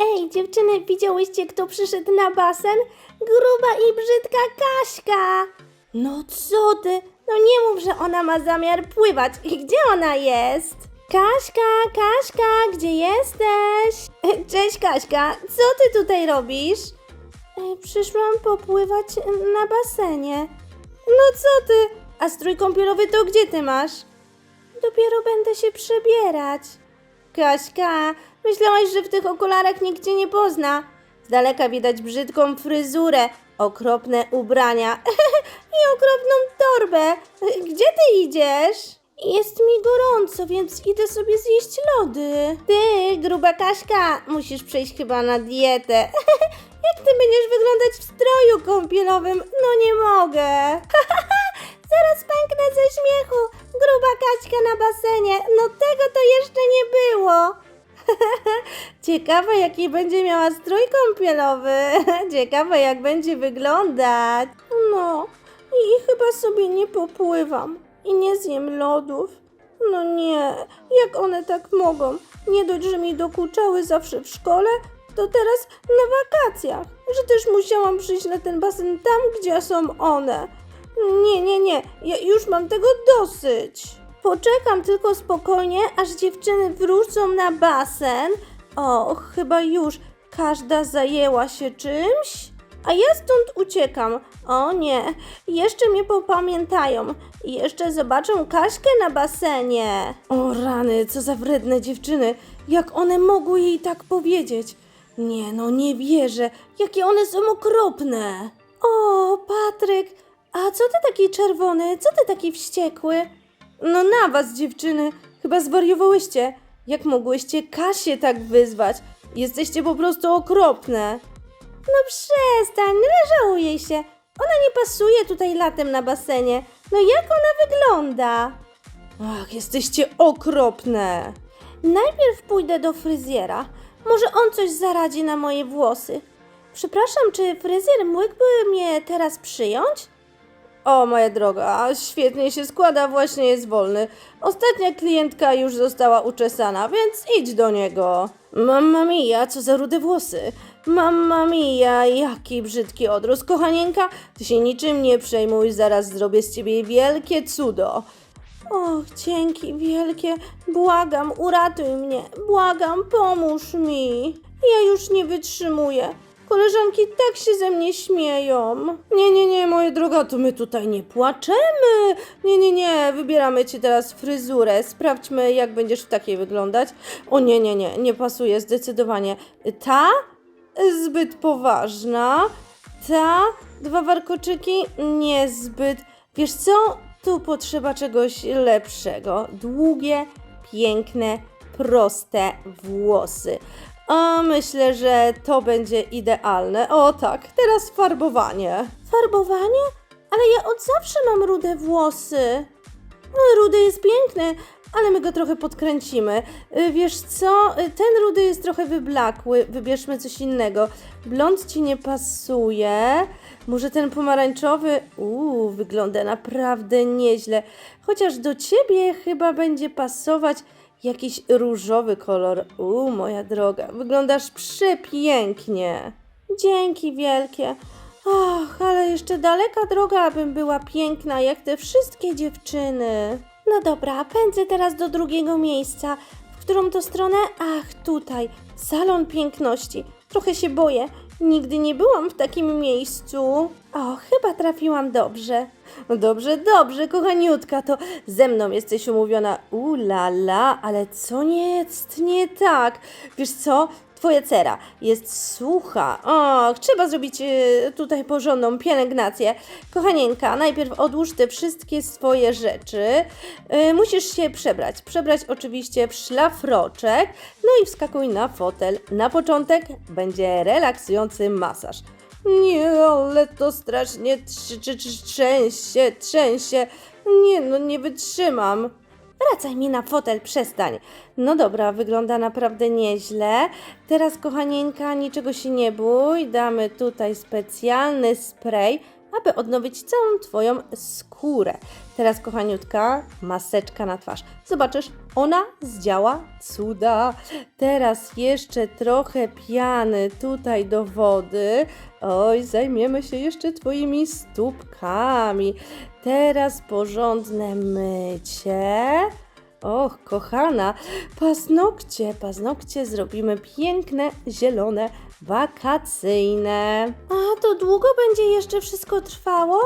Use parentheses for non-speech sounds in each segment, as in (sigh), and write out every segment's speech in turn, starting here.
Ej, dziewczyny, widziałyście, kto przyszedł na basen? Gruba i brzydka Kaśka! No co ty? No nie mów, że ona ma zamiar pływać. I gdzie ona jest? Kaśka, Kaśka, gdzie jesteś? (laughs) Cześć Kaśka, co ty tutaj robisz? Przyszłam popływać na basenie. No co ty? A strój kąpielowy to gdzie ty masz? Dopiero będę się przebierać. Kaśka, myślałaś, że w tych okularach nikt cię nie pozna. Z daleka widać brzydką fryzurę, okropne ubrania (laughs) i okropną torbę. Gdzie ty idziesz? Jest mi gorąco, więc idę sobie zjeść lody. Ty, gruba Kaśka, musisz przejść chyba na dietę. (laughs) Jak ty będziesz wyglądać w stroju kąpielowym? No nie mogę. (laughs) Zaraz pęknę ze śmiechu. Gruba kaczka na basenie. No tego to jeszcze nie było. (laughs) Ciekawe, jaki będzie miała strój kąpielowy. (laughs) Ciekawe, jak będzie wyglądać. No, i chyba sobie nie popływam. I nie zjem lodów. No nie, jak one tak mogą? Nie dość, że mi dokuczały zawsze w szkole, to teraz na wakacjach. Że też musiałam przyjść na ten basen tam, gdzie są one. Nie, nie, nie, ja już mam tego dosyć. Poczekam tylko spokojnie, aż dziewczyny wrócą na basen. O, chyba już każda zajęła się czymś. A ja stąd uciekam. O nie, jeszcze mnie popamiętają. Jeszcze zobaczą Kaśkę na basenie. O rany, co za wredne dziewczyny. Jak one mogły jej tak powiedzieć? Nie no, nie wierzę. Jakie one są okropne. O, Patryk, a co ty taki czerwony? Co ty taki wściekły? No na was, dziewczyny. Chyba zwariowałyście. Jak mogłyście Kasię tak wyzwać? Jesteście po prostu okropne. No przestań, nie żałuję się. Ona nie pasuje tutaj latem na basenie. No jak ona wygląda? Ach, jesteście okropne. Najpierw pójdę do fryzjera. Może on coś zaradzi na moje włosy. Przepraszam, czy fryzjer mógłby mnie teraz przyjąć? O, moja droga, świetnie się składa, właśnie jest wolny. Ostatnia klientka już została uczesana, więc idź do niego. Mamma mia, co za rude włosy. Mamma mia, jaki brzydki odrost. Kochanieńka, ty się niczym nie przejmuj, zaraz zrobię z ciebie wielkie cudo. Och, dzięki wielkie. Błagam, uratuj mnie. Błagam, pomóż mi. Ja już nie wytrzymuję. Koleżanki tak się ze mnie śmieją. Nie, nie, nie, moja droga, to my tutaj nie płaczemy. Nie, nie, nie, wybieramy ci teraz fryzurę. Sprawdźmy, jak będziesz w takiej wyglądać. O nie, nie, nie, nie pasuje zdecydowanie. Ta? Zbyt poważna. Ta? Dwa warkoczyki? Niezbyt. Wiesz co? Tu potrzeba czegoś lepszego. Długie, piękne, proste włosy. A myślę, że to będzie idealne. O tak, teraz farbowanie. Farbowanie? Ale ja od zawsze mam rude włosy. No, rudy jest piękny, ale my go trochę podkręcimy. Y, Wiesz co? Y, Ten rudy jest trochę wyblakły. Wybierzmy coś innego. Blond ci nie pasuje. Może ten pomarańczowy? Uuu, wygląda naprawdę nieźle. Chociaż do ciebie chyba będzie pasować jakiś różowy kolor. Uuu, moja droga, wyglądasz przepięknie. Dzięki wielkie. Ach, ale jeszcze daleka droga, abym była piękna jak te wszystkie dziewczyny. No dobra, pędzę teraz do drugiego miejsca. W którą to stronę? Ach, tutaj. Salon piękności. Trochę się boję. Nigdy nie byłam w takim miejscu. O, chyba trafiłam dobrze. Dobrze, dobrze, kochaniutka, to ze mną jesteś umówiona. U la la, ale co nie jest nie tak? Wiesz co? Twoja cera jest sucha. O, trzeba zrobić e, tutaj porządną pielęgnację. Kochanieńka, najpierw odłóż te wszystkie swoje rzeczy. E, musisz się przebrać. Przebrać oczywiście w szlafroczek. No i wskakuj na fotel. Na początek będzie relaksujący masaż. Nie, ale to strasznie trz- trz- trz- trzęsie, trzęsie. Nie, no nie wytrzymam. Wracaj mi na fotel, przestań. No dobra, wygląda naprawdę nieźle. Teraz, kochanieńka, niczego się nie bój. Damy tutaj specjalny spray. aby odnowić całą Twoją skórę. Teraz, kochaniutka, maseczka na twarz. Zobaczysz, ona zdziała cuda. Teraz jeszcze trochę piany tutaj do wody. Oj, zajmiemy się jeszcze Twoimi stópkami. Teraz porządne mycie. Och, kochana, paznokcie, paznokcie zrobimy piękne, zielone, wakacyjne. A to długo będzie jeszcze wszystko trwało?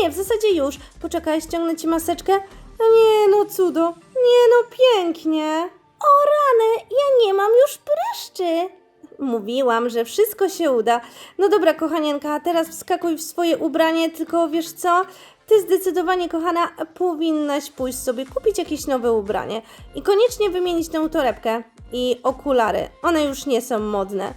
Nie, w zasadzie już. Poczekaj, ściągnę ci maseczkę. A nie, no cudo. Nie, no pięknie. O rany, ja nie mam już pryszczy. Mówiłam, że wszystko się uda. No dobra, kochanienka, a teraz wskakuj w swoje ubranie, tylko wiesz co? Ty zdecydowanie, kochana, powinnaś pójść sobie kupić jakieś nowe ubranie i koniecznie wymienić tę torebkę i okulary. One już nie są modne.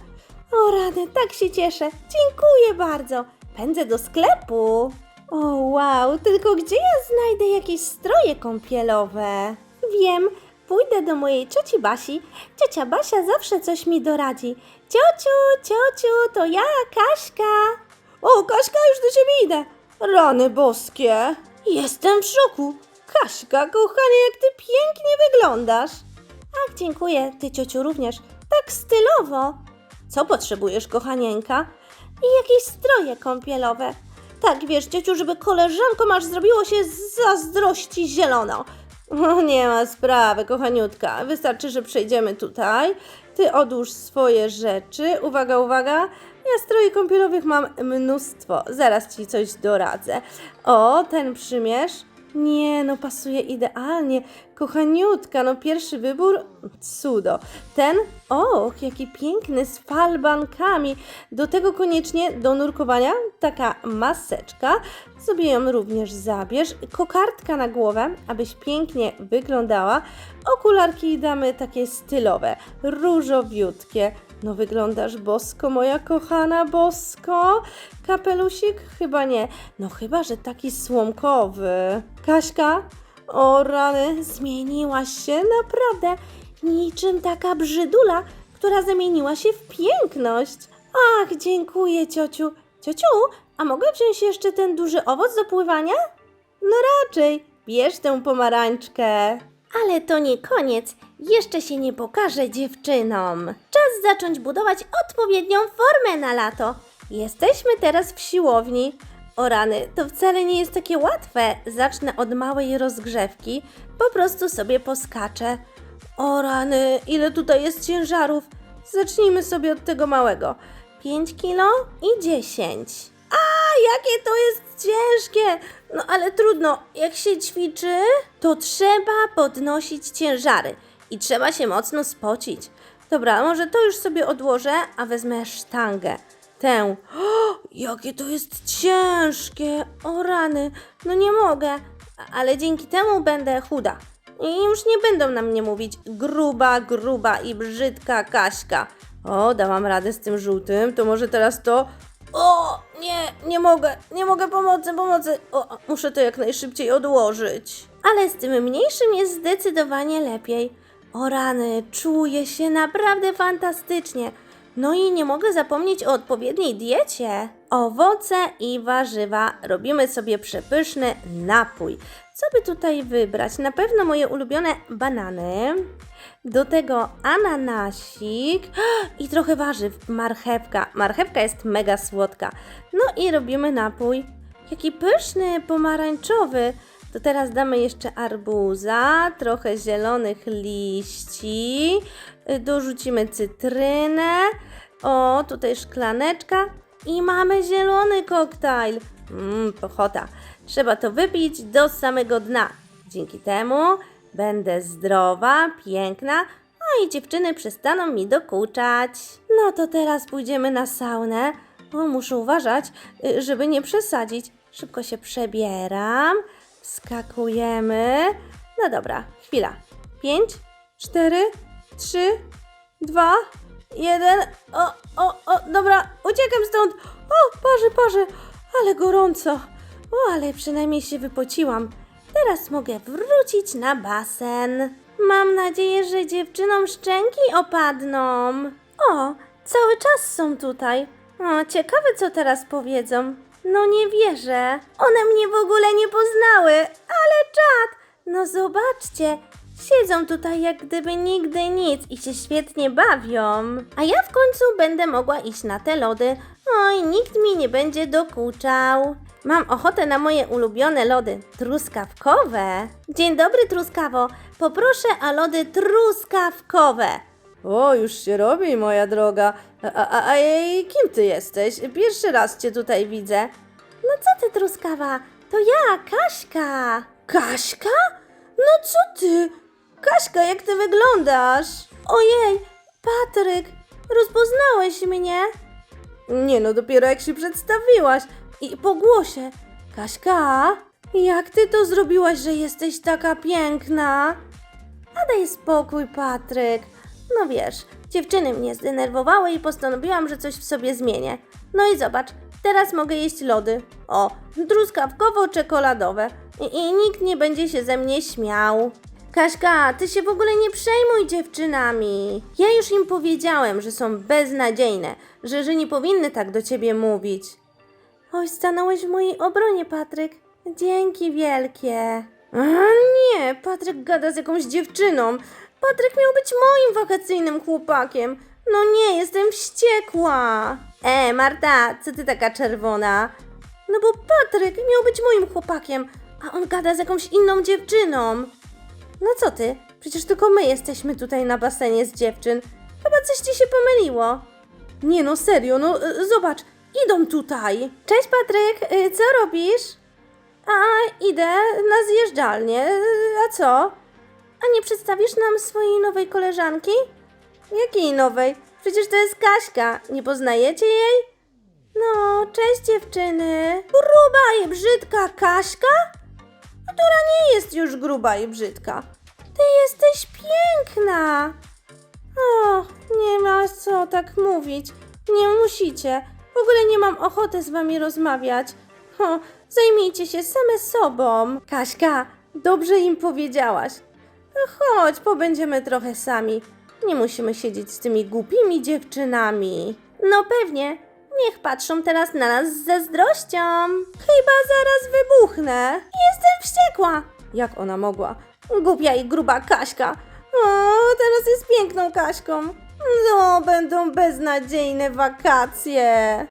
O rany, tak się cieszę. Dziękuję bardzo. Pędzę do sklepu. O wow, tylko gdzie ja znajdę jakieś stroje kąpielowe? Wiem, pójdę do mojej cioci Basi. Ciocia Basia zawsze coś mi doradzi. Ciociu, ciociu, to ja, Kaśka. O, Kaśka, już do ciebie idę. Rany boskie. Jestem w szoku. Kaśka, kochanie, jak ty pięknie wyglądasz. Ach, dziękuję, ty ciociu również. Tak stylowo. Co potrzebujesz, kochanieńka? I jakieś stroje kąpielowe. Tak, wiesz, ciociu, żeby koleżankom aż zrobiło się zazdrości zielono. (laughs) O, nie ma sprawy, kochaniutka. Wystarczy, że przejdziemy tutaj. Ty odłóż swoje rzeczy. Uwaga, uwaga. Ja stroi kąpielowych mam mnóstwo. Zaraz ci coś doradzę. O, ten przymierz. Nie, no pasuje idealnie. Kochaniutka, no pierwszy wybór, cudo. Ten, och, jaki piękny, z falbankami. Do tego koniecznie do nurkowania taka maseczka. Sobie ją również zabierz. Kokardka na głowę, abyś pięknie wyglądała. Okularki damy takie stylowe, różowiutkie. No wyglądasz bosko, moja kochana bosko. Kapelusik? Chyba nie. No chyba, że taki słomkowy. Kaśka? O rany, zmieniłaś się naprawdę. Niczym taka brzydula, która zamieniła się w piękność. Ach, dziękuję, ciociu. Ciociu, a mogę wziąć jeszcze ten duży owoc do pływania? No raczej, bierz tę pomarańczkę. Ale to nie koniec. Jeszcze się nie pokaże dziewczynom. Czas zacząć budować odpowiednią formę na lato. Jesteśmy teraz w siłowni. O rany, to wcale nie jest takie łatwe. Zacznę od małej rozgrzewki. Po prostu sobie poskaczę. O rany, ile tutaj jest ciężarów. Zacznijmy sobie od tego małego. 5 kilo i 10. A, jakie to jest ciężkie! No ale trudno, jak się ćwiczy, to trzeba podnosić ciężary i trzeba się mocno spocić. Dobra, może to już sobie odłożę, a wezmę sztangę. Tę. O, jakie to jest ciężkie! O rany, no nie mogę, ale dzięki temu będę chuda. I już nie będą na mnie mówić gruba, gruba i brzydka Kaśka. O, dałam radę z tym żółtym, to może teraz to... O, nie, nie mogę, nie mogę pomocy, pomocy. O, muszę to jak najszybciej odłożyć. Ale z tym mniejszym jest zdecydowanie lepiej. O rany, czuję się naprawdę fantastycznie. No i nie mogę zapomnieć o odpowiedniej diecie. Owoce i warzywa. Robimy sobie przepyszny napój. Co by tutaj wybrać? Na pewno moje ulubione banany. Do tego ananasik (gasps) i trochę warzyw. Marchewka. Marchewka jest mega słodka. No i robimy napój. Jaki pyszny, pomarańczowy. To teraz damy jeszcze arbuza, trochę zielonych liści, y, dorzucimy cytrynę, o, tutaj szklaneczka i mamy zielony koktajl. Mmm, pochota. Trzeba to wypić do samego dna. Dzięki temu będę zdrowa, piękna, no i dziewczyny przestaną mi dokuczać. No to teraz pójdziemy na saunę. O, muszę uważać, y, żeby nie przesadzić. Szybko się przebieram. Skakujemy. No dobra, chwila. Pięć, cztery, trzy, dwa, jeden. O, o, o, dobra, uciekam stąd. O, parzy, parzy, ale gorąco. O, ale przynajmniej się wypociłam. Teraz mogę wrócić na basen. Mam nadzieję, że dziewczynom szczęki opadną. O, cały czas są tutaj. O, ciekawe co teraz powiedzą. No nie wierzę. One mnie w ogóle nie poznały, ale czad. No zobaczcie, siedzą tutaj jak gdyby nigdy nic i się świetnie bawią. A ja w końcu będę mogła iść na te lody. Oj, nikt mi nie będzie dokuczał. Mam ochotę na moje ulubione lody truskawkowe. Dzień dobry, truskawo. Poproszę o lody truskawkowe. O, już się robi, moja droga. A, a, a, ej, kim ty jesteś? Pierwszy raz cię tutaj widzę. No co ty, truskawa? To ja, Kaśka. Kaśka? No co ty? Kaśka, jak ty wyglądasz? Ojej, Patryk, rozpoznałeś mnie? Nie no, dopiero jak się przedstawiłaś. I po głosie. Kaśka, jak ty to zrobiłaś, że jesteś taka piękna? A daj spokój, Patryk. No wiesz, dziewczyny mnie zdenerwowały i postanowiłam, że coś w sobie zmienię. No i zobacz, teraz mogę jeść lody. O, truskawkowo-czekoladowe. I, I nikt nie będzie się ze mnie śmiał. Kaśka, ty się w ogóle nie przejmuj dziewczynami. Ja już im powiedziałem, że są beznadziejne, że, że nie powinny tak do ciebie mówić. Oj, stanąłeś w mojej obronie, Patryk. Dzięki wielkie. A nie, Patryk gada z jakąś dziewczyną. Patryk miał być moim wakacyjnym chłopakiem. No nie, jestem wściekła. E, Marta, co ty taka czerwona? No bo Patryk miał być moim chłopakiem, a on gada z jakąś inną dziewczyną. No co ty? Przecież tylko my jesteśmy tutaj na basenie z dziewczyn. Chyba coś ci się pomyliło. Nie no, serio, no y, zobacz, idą tutaj. Cześć Patryk, y, co robisz? A, idę na zjeżdżalnię, y, a co? A nie przedstawisz nam swojej nowej koleżanki? Jakiej nowej? Przecież to jest Kaśka, nie poznajecie jej? No, cześć dziewczyny. Gruba i brzydka Kaśka? Która nie jest już gruba i brzydka. Ty jesteś piękna. O, nie ma co tak mówić. Nie musicie. W ogóle nie mam ochoty z wami rozmawiać. O, zajmijcie się same sobą. Kaśka, dobrze im powiedziałaś. No Chodź, pobędziemy trochę sami. Nie musimy siedzieć z tymi głupimi dziewczynami. No pewnie. Niech patrzą teraz na nas z zazdrością. Chyba zaraz wybuchnę. Jestem wściekła. Jak ona mogła? Głupia i gruba Kaśka. O, teraz jest piękną Kaśką. No, będą beznadziejne wakacje.